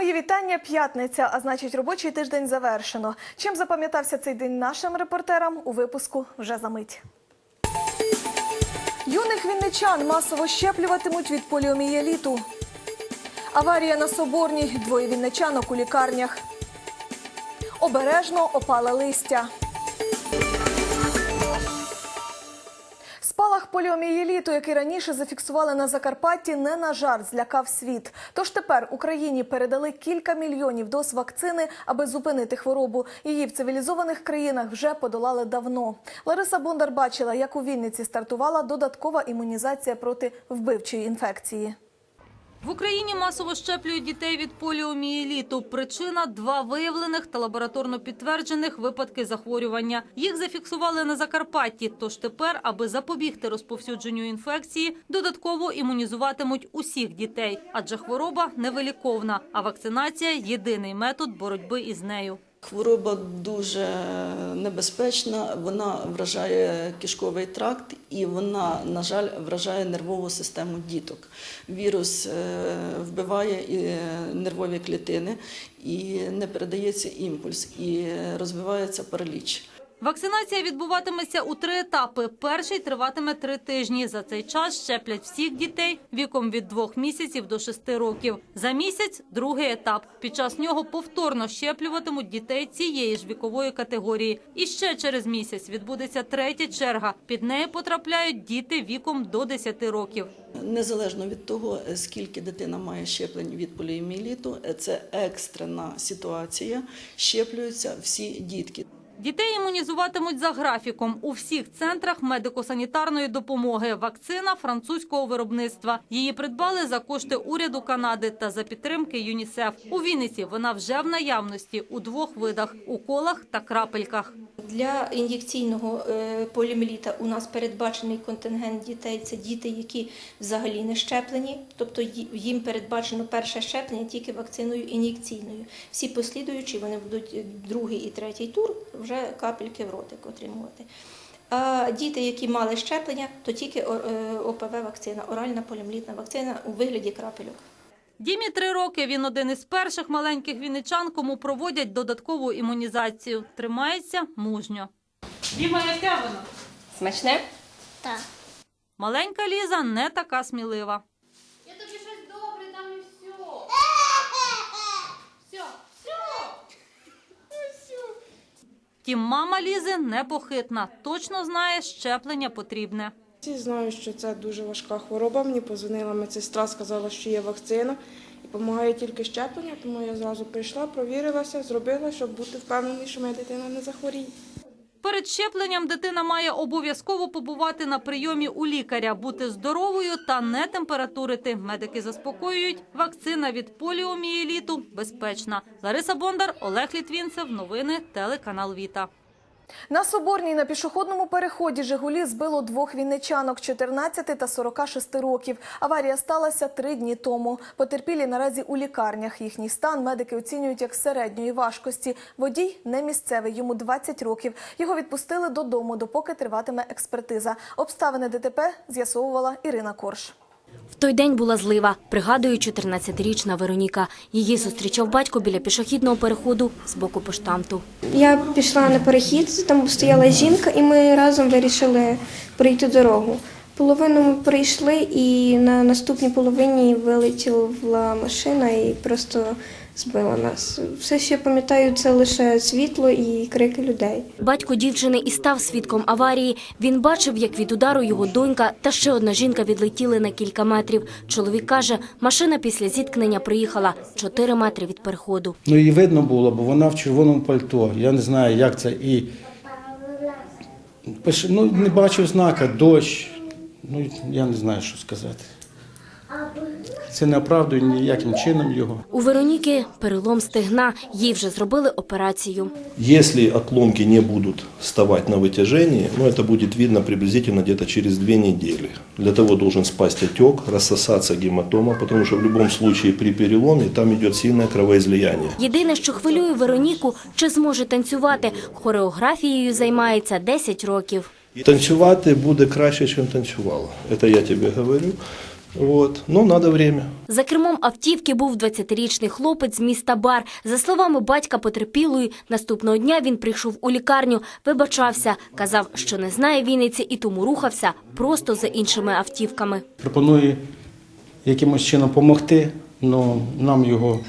Мої вітання. П'ятниця, а значить, робочий тиждень завершено. Чим запам'ятався цей день нашим репортерам у випуску вже за мить. Юних вінничан масово щеплюватимуть від поліомієліту. Аварія на Соборній. Двоє вінничанок у лікарнях. Обережно опале листя. Спалах поліомієліту, який раніше зафіксували на Закарпатті, не на жарт злякав світ. Тож тепер Україні передали кілька мільйонів доз вакцини, аби зупинити хворобу. Її в цивілізованих країнах вже подолали давно. Лариса Бондар бачила, як у Вінниці стартувала додаткова імунізація проти вбивчої інфекції. В Україні масово щеплюють дітей від поліомієліту. Причина – два виявлених та лабораторно підтверджених випадки захворювання. Їх зафіксували на Закарпатті, тож тепер, аби запобігти розповсюдженню інфекції, додатково імунізуватимуть усіх дітей. Адже хвороба невиліковна, а вакцинація – єдиний метод боротьби із нею. Хвороба дуже небезпечна, вона вражає кишковий тракт і вона, на жаль, вражає нервову систему діток. Вірус е, вбиває і е, нервові клітини, і не передається імпульс, і розвивається параліч. Вакцинація відбуватиметься у три етапи. Перший триватиме три тижні. За цей час щеплять всіх дітей віком від двох місяців до шести років. За місяць – другий етап. Під час нього повторно щеплюватимуть дітей цієї ж вікової категорії. І ще через місяць відбудеться третя черга. Під неї потрапляють діти віком до 10 років. Незалежно від того, скільки дитина має щеплень від поліомієліту, це екстрена ситуація. Щеплюються всі дітки. Дітей імунізуватимуть за графіком у всіх центрах медико-санітарної допомоги. Вакцина французького виробництва. Її придбали за кошти уряду Канади та за підтримки ЮНІСЕФ. У Вінниці вона вже в наявності у двох видах – уколах та крапельках. Для ін'єкційного е, у нас передбачений контингент дітей. Це діти, які взагалі не щеплені, тобто їм передбачено перше щеплення тільки вакциною ін'єкційною. Всі послідуючі вони будуть е, другий і третій тур вже капельки в ротик отримувати. А діти, які мали щеплення, то тільки е, ОПВ вакцина, оральна поліоміелітна вакцина у вигляді крапельок. Дімі три роки. Він один із перших маленьких вінничан, кому проводять додаткову імунізацію. Тримається мужньо. Діма, яке воно? Смачне? Так. Маленька Ліза не така смілива. Я тобі щось добре дам і все. Все, все. Втім, мама Лізи непохитна. Точно знає, щеплення потрібне. Всі знають, що це дуже важка хвороба. Мені позвонила медсестра, сказала, що є вакцина і допомагає тільки щеплення, тому я зразу прийшла, провірилася, зробила, щоб бути впевненій, що моя дитина не захворіє. Перед щепленням дитина має обов'язково побувати на прийомі у лікаря, бути здоровою та не температурити. Медики заспокоюють, вакцина від поліомієліту безпечна. Лариса Бондар, Олег Літвінцев. Новини телеканал Віта. На Соборній на пішохідному переході «Жигулі» збило двох вінничанок 14 та 46 років. Аварія сталася три дні тому. Потерпілі наразі у лікарнях. Їхній стан медики оцінюють як середньої важкості. Водій не місцевий, йому 20 років. Його відпустили додому, допоки триватиме експертиза. Обставини ДТП з'ясовувала Ірина Корж. В той день була злива, пригадує 14-річна Вероніка. Її зустрічав батько біля пішохідного переходу з боку поштамту. Я пішла на перехід, там стояла жінка, і ми разом вирішили пройти дорогу. Половину ми прийшли, і на наступній половині вилетіла машина і просто збила нас. Все, що я пам'ятаю, це лише світло і крики людей. Батько дівчини і став свідком аварії. Він бачив, як від удару його донька та ще одна жінка відлетіли на кілька метрів. Чоловік каже, машина після зіткнення проїхала 4 метри від переходу. Ну її видно було, бо вона в червоному пальто. Я не знаю, як це. І ну, не бачив знака, дощ. Ну, я не знаю, що сказати. Це не оправдує ніяким чином його. У Вероніки перелом стегна. Їй вже зробили операцію. Если отломки не будут вставать на вытяжении, ну, это будет видно приблизительно где-то через две недели. Для того должен спасть отек, рассосаться гематома, потому что в любом случае при переломе там идет сильное кровоизлияние. Єдине, що хвилює Вероніку, чи зможе танцювати. Хореографією займається 10 років. Танцювати буде краще, ніж танцювала. Це я тобі говорю. Вот. Но надо время. За кермом автівки був 20-річний хлопець з міста Бар. За словами батька потерпілої, наступного дня він прийшов у лікарню, вибачався, казав, що не знає Вінниці і тому рухався просто за іншими автівками. Пропонує якимось чином допомогти, але нам його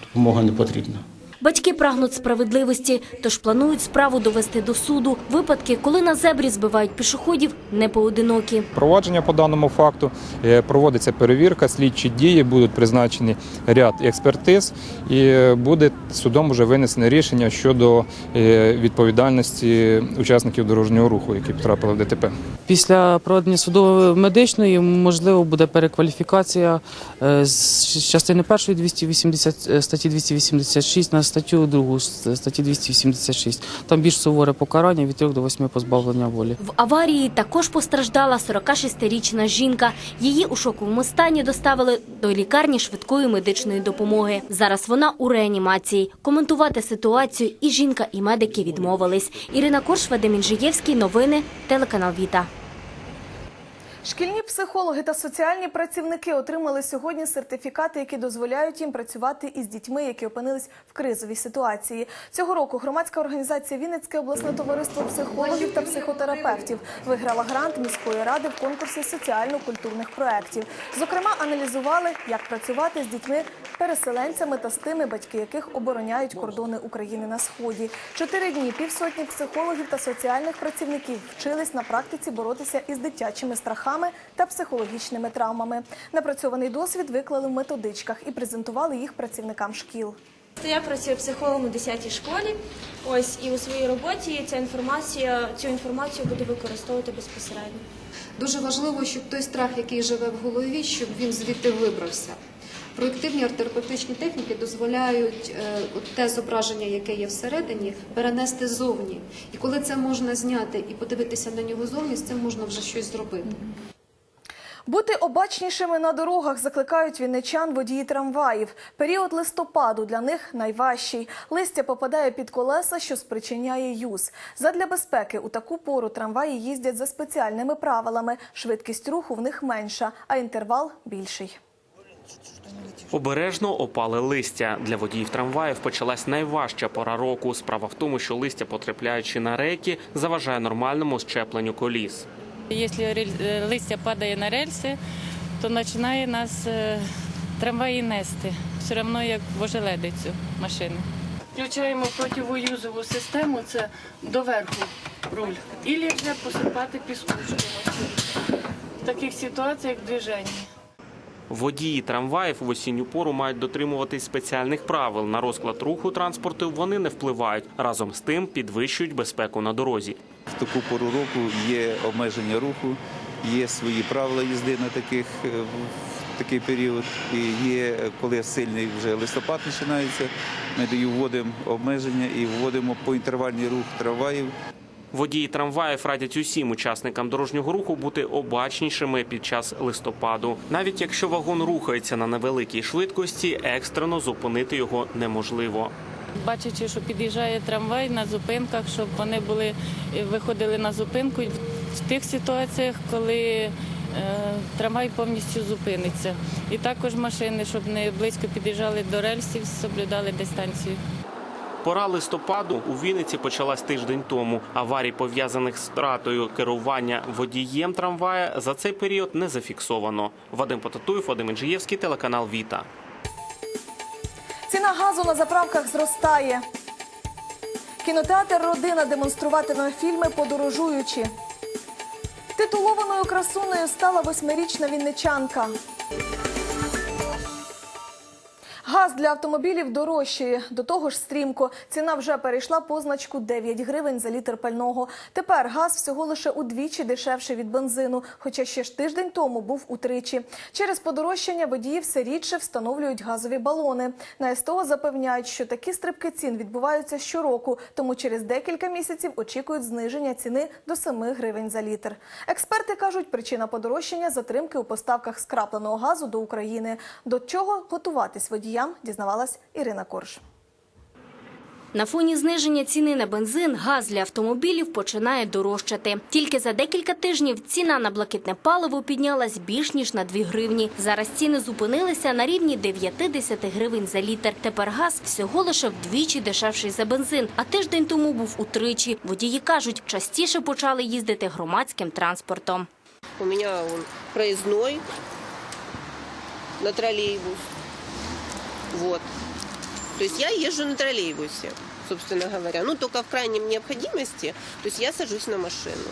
допомога не потрібна. Батьки прагнуть справедливості, тож планують справу довести до суду. Випадки, коли на зебрі збивають пішоходів, не поодинокі. Провадження по даному факту е, проводиться перевірка, слідчі дії будуть призначені ряд експертиз, і е, буде судом вже винесене рішення щодо е, відповідальності учасників дорожнього руху, які потрапили в ДТП. Після проведення судово-медичної можливо буде перекваліфікація з частини першої 280, е, статті 286 на статтю другу з статті 286. Там більш суворе покарання від 3 до 8 позбавлення волі. В аварії також постраждала 46-річна жінка. Її у шоковому стані доставили до лікарні швидкої медичної допомоги. Зараз вона у реанімації. Коментувати ситуацію і жінка, і медики відмовились. Ірина Корш, Вадим Інжиєвський. Новини. Телеканал Віта. Шкільні психологи та соціальні працівники отримали сьогодні сертифікати, які дозволяють їм працювати із дітьми, які опинились в кризовій ситуації. Цього року громадська організація Вінницьке обласне товариство психологів та психотерапевтів виграла грант міської ради в конкурсі соціально-культурних проєктів. Зокрема, аналізували, як працювати з дітьми переселенцями та з тими, батьки яких обороняють кордони України на сході. Чотири дні півсотні психологів та соціальних працівників вчились на практиці боротися із дитячими страхами та психологічними травмами. Напрацьований досвід виклали в методичках і презентували їх працівникам шкіл. Я працюю психологом у 10 школі. Ось і у своїй роботі ця інформація, цю інформацію буду використовувати безпосередньо. Дуже важливо, щоб той страх, який живе в голові, щоб він звідти вибрався. Проєктивні арт-терапевтичні техніки дозволяють е, те зображення, яке є всередині, перенести зовні. І коли це можна зняти і подивитися на нього зовні, з цим можна вже щось зробити. Бути обачнішими на дорогах закликають вінничан водії трамваїв. Період листопаду для них найважчий. Листя попадає під колеса, що спричиняє юз. Задля безпеки у таку пору трамваї їздять за спеціальними правилами. Швидкість руху в них менша, а інтервал більший. Обережно опали листя. Для водіїв трамваїв почалась найважча пора року. Справа в тому, що листя, потрапляючи на рейки, заважає нормальному щепленню коліс. Якщо листя падає на рельси, то починає нас е, трамваї нести. Все одно як в ожеледицю машини. Включаємо противоюзову систему, це доверху руль. Ілі вже посипати піскушками. В таких ситуаціях движення. Водії трамваїв в осінню пору мають дотримуватись спеціальних правил. На розклад руху транспорту вони не впливають. Разом з тим підвищують безпеку на дорозі. В таку пору року є обмеження руху, є свої правила їзди на таких е, такий період. І є, коли сильний вже листопад починається, ми вводимо обмеження і вводимо поінтервальний рух трамваїв. Водії трамваїв радять усім учасникам дорожнього руху бути обачнішими під час листопаду. Навіть якщо вагон рухається на невеликій швидкості, екстрено зупинити його неможливо. Бачачи, що під'їжджає трамвай на зупинках, щоб вони були е, виходили на зупинку в тих ситуаціях, коли е, трамвай повністю зупиниться. І також машини, щоб не близько під'їжджали до рельсів, соблюдали дистанцію. Пора листопаду у Вінниці почалась тиждень тому. Аварій, пов'язаних з втратою керування водієм трамвая, за цей період не зафіксовано. Вадим Потатуєв, Вадим Інжиєвський, телеканал Віта. Ціна газу на заправках зростає. Кінотеатр Родина демонструватиме фільми подорожуючи. Титулованою красунею стала восьмирічна вінничанка. Газ для автомобілів дорожчає. До того ж стрімко. Ціна вже перейшла позначку 9 гривень за літр пального. Тепер газ всього лише удвічі дешевше від бензину, хоча ще ж тиждень тому був утричі. Через подорожчання водії все рідше встановлюють газові балони. На СТО запевняють, що такі стрибки цін відбуваються щороку, тому через декілька місяців очікують зниження ціни до 7 гривень за літр. Експерти кажуть, причина подорожчання затримки у поставках скрапленого газу до України. До чого готуватись водіям, дізнавалась Ірина Корж. На фоні зниження ціни на бензин газ для автомобілів починає дорожчати. Тільки за декілька тижнів ціна на блакитне паливо піднялась більш ніж на 2 гривні. Зараз ціни зупинилися на рівні 90 гривень за літр. Тепер газ всього лише вдвічі дешевший за бензин, а тиждень тому був утричі. Водії кажуть, частіше почали їздити громадським транспортом. У меня он проездной на троллейбус. Вот. То есть я езжу на троллейбусе, собственно говоря. Ну, только в крайнем необходимости, то есть я сажусь на машину.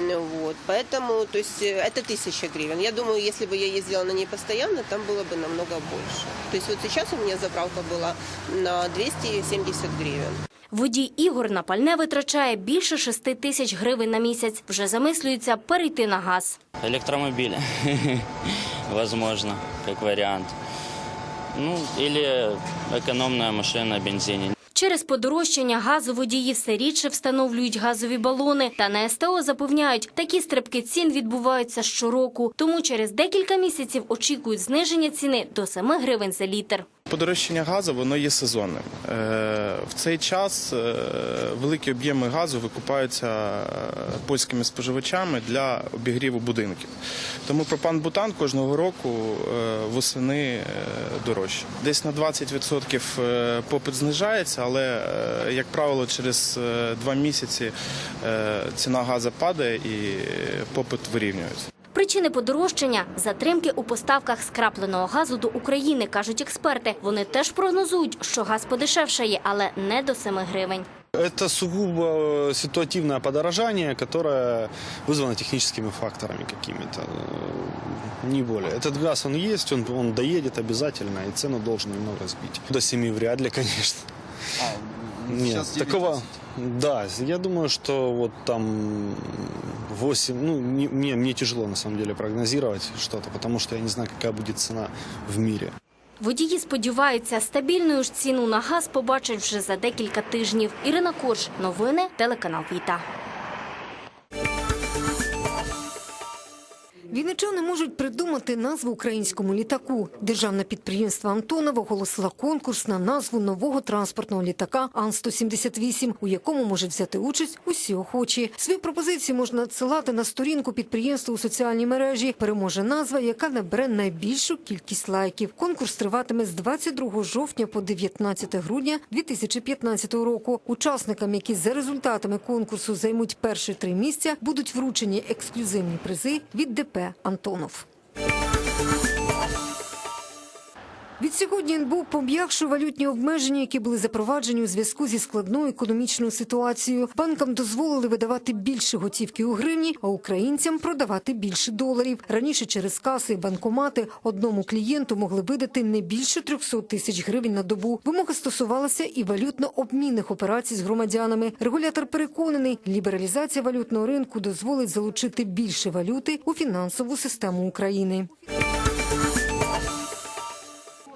Ну, Вот, поэтому, то есть э, это тысяча гривен. Я думаю, если бы я ездила на ней постоянно, там было бы намного больше. То есть вот сейчас у меня заправка была на 270 гривен. Водій Ігор на пальне витрачає більше 6 тисяч гривень на місяць. Вже замислюється перейти на газ. Электромобиль, возможно, как вариант. Ну, або економна машина бензині. Через подорожчання газу водії все рідше встановлюють газові балони. Та на СТО запевняють, такі стрибки цін відбуваються щороку. Тому через декілька місяців очікують зниження ціни до 7 гривень за літр. Подорожчання газу воно є сезонним. Е, В цей час е, великі об'єми газу викупаються е, польськими споживачами для обігріву будинків. Тому пропан-бутан кожного року восени дорожче. Десь на 20% е, попит знижається, але, як правило, через два місяці ціна газу падає і попит вирівнюється. Причини подорожчання – затримки у поставках скрапленого газу до України, кажуть експерти. Вони теж прогнозують, що газ подешевшає, але не до 7 гривень. Это сугубо ситуативное подорожание, которое вызвано техническими факторами какими-то, э, не более. Этот газ, он есть, он, он доедет обязательно, и цену должен немного сбить. До 7 вряд ли, конечно. Нет, такого... Да, я думаю, что вот там 8, ну, не- мне, мне тяжело на самом деле прогнозировать что-то, потому что я не знаю, какая будет цена в мире. Водії сподіваються, стабільною ж ціну на газ побачать вже за декілька тижнів. Ірина Корж, новини, телеканал Віта. Вінничани можуть придумати назву українському літаку. Державне підприємство «Антонов» оголосило конкурс на назву нового транспортного літака Ан-178, у якому можуть взяти участь усі охочі. Свої пропозиції можна надсилати на сторінку підприємства у соціальній мережі. Переможе назва, яка набере найбільшу кількість лайків. Конкурс триватиме з 22 жовтня по 19 грудня 2015 року. Учасникам, які за результатами конкурсу займуть перші три місця, будуть вручені ексклюзивні призи від ДП «Антонов». Відсьогодні НБУ пом'якшує валютні обмеження, які були запроваджені у зв'язку зі складною економічною ситуацією. Банкам дозволили видавати більше готівки у гривні, а українцям продавати більше доларів. Раніше через каси і банкомати одному клієнту могли видати не більше 300 тисяч гривень на добу. Вимога стосувалася і валютно-обмінних операцій з громадянами. Регулятор переконаний, лібералізація валютного ринку дозволить залучити більше валюти у фінансову систему України.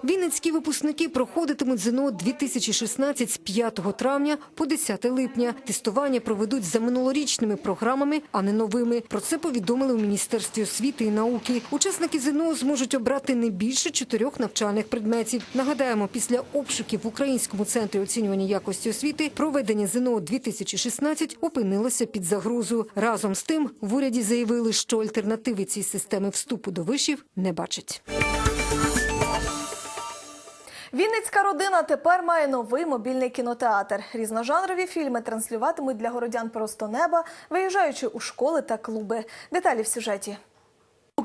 Вінницькі випускники проходитимуть ЗНО 2016 з 5 травня по 10 липня. Тестування проведуть за минулорічними програмами, а не новими. Про це повідомили у Міністерстві освіти і науки. Учасники ЗНО зможуть обрати не більше чотирьох навчальних предметів. Нагадаємо, після обшуків в Українському центрі оцінювання якості освіти проведення ЗНО 2016 опинилося під загрозою. Разом з тим в уряді заявили, що альтернативи цій системи вступу до вишів не бачать. Вінницька родина тепер має новий мобільний кінотеатр. Різножанрові фільми транслюватимуть для городян просто неба, виїжджаючи у школи та клуби. Деталі в сюжеті.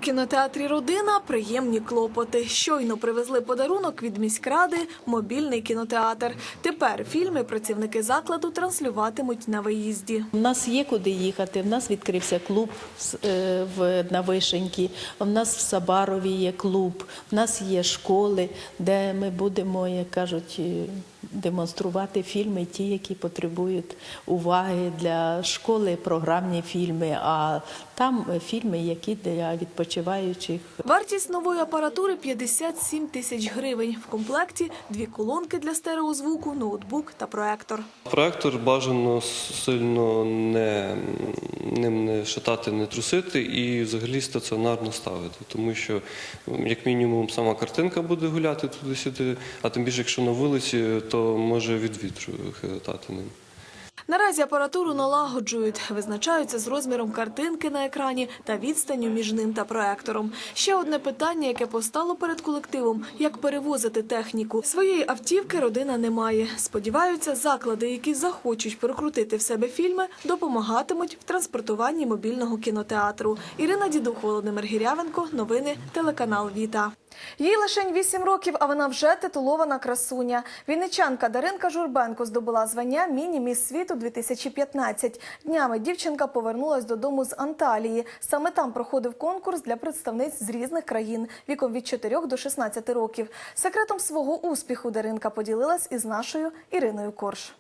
Кінотеатрі Родина приємні клопоти. Щойно привезли подарунок від міськради мобільний кінотеатр. Тепер фільми працівники закладу транслюватимуть на виїзді. У нас є куди їхати. В нас відкрився клуб е, в на Вишеньки. У нас в Сабарові є клуб. В нас є школи, де ми будемо, як кажуть, е, демонструвати фільми, ті, які потребують уваги для школи, програмні фільми. А там фільми, які для відпочиваючих. Вартість нової апаратури 57 тисяч гривень. В комплекті дві колонки для стереозвуку, ноутбук та проектор. Проектор бажано сильно не, ним не шатати, не трусити і взагалі стаціонарно ставити, тому що як мінімум сама картинка буде гуляти туди-сюди, а тим більше, якщо на вулиці, то може від вітру хитати ним. Наразі апаратуру налагоджують, визначаються з розміром картинки на екрані та відстанню між ним та проектором. Ще одне питання, яке постало перед колективом: як перевозити техніку. Своєї автівки родина не має. Сподіваються, заклади, які захочуть прокрутити в себе фільми, допомагатимуть в транспортуванні мобільного кінотеатру. Ірина Дідух, Володимир Гірявенко. Новини телеканал Віта. Їй лише 8 років, а вона вже титулована красуня. Вінничанка Даринка Журбенко здобула звання міні-міс світу 2015. Днями дівчинка повернулась додому з Анталії. Саме там проходив конкурс для представниць з різних країн віком від 4 до 16 років. Секретом свого успіху Даринка поділилась із нашою Іриною Корж.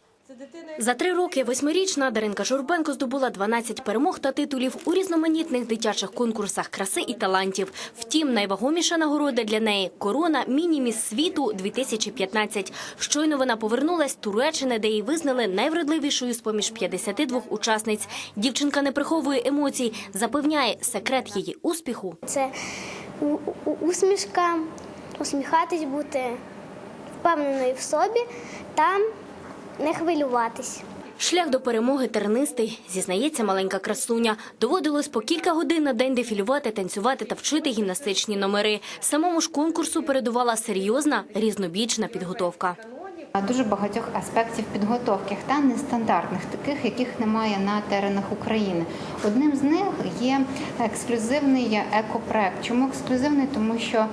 За три роки восьмирічна Даринка Журбенко здобула 12 перемог та титулів у різноманітних дитячих конкурсах краси і талантів. Втім, найвагоміша нагорода для неї – корона «Міні-міс світу 2015». Щойно вона повернулась з Туреччини, де її визнали найвродливішою з-поміж 52 учасниць. Дівчинка не приховує емоцій, запевняє, секрет її успіху – Це усмішка, усміхатись, бути впевненою в собі та не хвилюватись. Шлях до перемоги тернистий, зізнається маленька красуня. Доводилось по кілька годин на день дефілювати, танцювати та вчити гімнастичні номери. Самому ж конкурсу передувала серйозна різнобічна підготовка. Дуже багатьох аспектів підготовки та нестандартних, таких, яких немає на теренах України. Одним з них є ексклюзивний екопроект. Чому ексклюзивний? Тому що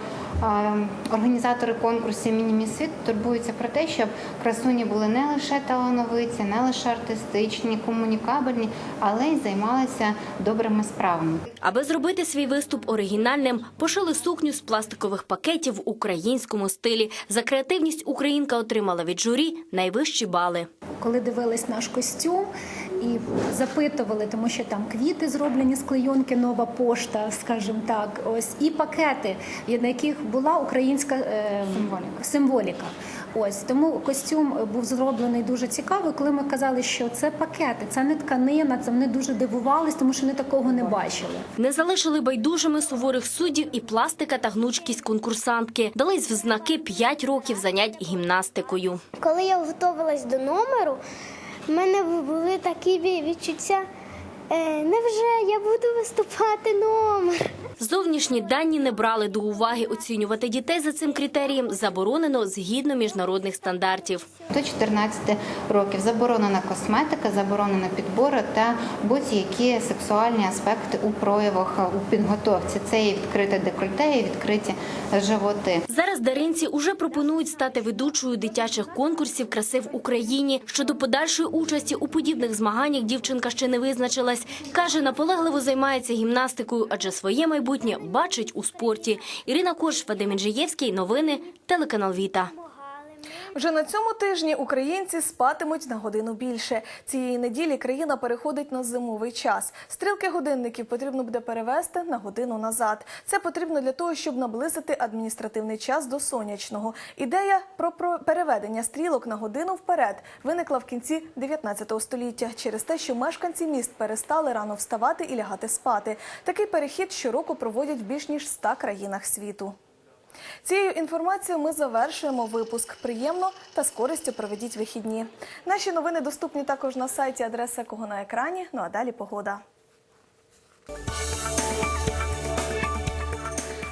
організатори конкурсів «Мініміс світ турбуються про те, щоб красуні були не лише талановиті, не лише артистичні, комунікабельні, але й займалися добрими справами. Аби зробити свій виступ оригінальним, пошили сукню з пластикових пакетів в українському стилі. За креативність українка отримала від журі найвищі бали. коли дивились наш костюм і запитували, тому що там квіти зроблені з клейонки, нова пошта, скажімо так, ось і пакети, на яких була українська е, символіка. Ось тому костюм був зроблений дуже цікавий. Коли ми казали, що це пакети, це не тканина, це вони дуже дивувались, тому що вони такого не бачили. Не залишили байдужими суворих суддів і пластика та гнучкість конкурсантки. Дались в знаки 5 років занять гімнастикою. Коли я готувалась до номеру, в мене були такі ві- відчуття. Е, невже я буду виступати номер? Зовнішні дані не брали до уваги. Оцінювати дітей за цим критерієм заборонено згідно міжнародних стандартів. До 14 років заборонена косметика, заборонена підбори та будь-які сексуальні аспекти у проявах у підготовці. Це і відкрите декольте, і відкриті животи. Зараз даринці уже пропонують стати ведучою дитячих конкурсів краси в Україні. Щодо подальшої участі у подібних змаганнях дівчинка ще не визначилась. Каже, наполегливо займається гімнастикою, адже своє майбутнє бачить у спорті. Ірина Кош, Вадим Інжиєвський. Новини. Телеканал Віта. Вже на цьому тижні українці спатимуть на годину більше. Цієї неділі країна переходить на зимовий час. Стрілки годинників потрібно буде перевести на годину назад. Це потрібно для того, щоб наблизити адміністративний час до сонячного. Ідея про переведення стрілок на годину вперед виникла в кінці 19 століття через те, що мешканці міст перестали рано вставати і лягати спати. Такий перехід щороку проводять в більш ніж 100 країнах світу. Цією інформацією ми завершуємо випуск. Приємно та з користю проведіть вихідні. Наші новини доступні також на сайті, адреса кого на екрані. Ну а далі погода.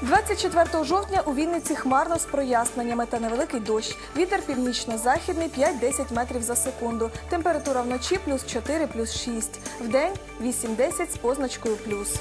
24 жовтня у Вінниці хмарно з проясненнями та невеликий дощ. Вітер північно-західний 5-10 метрів за секунду. Температура вночі плюс 4, плюс 6. Вдень 8-10 з позначкою плюс.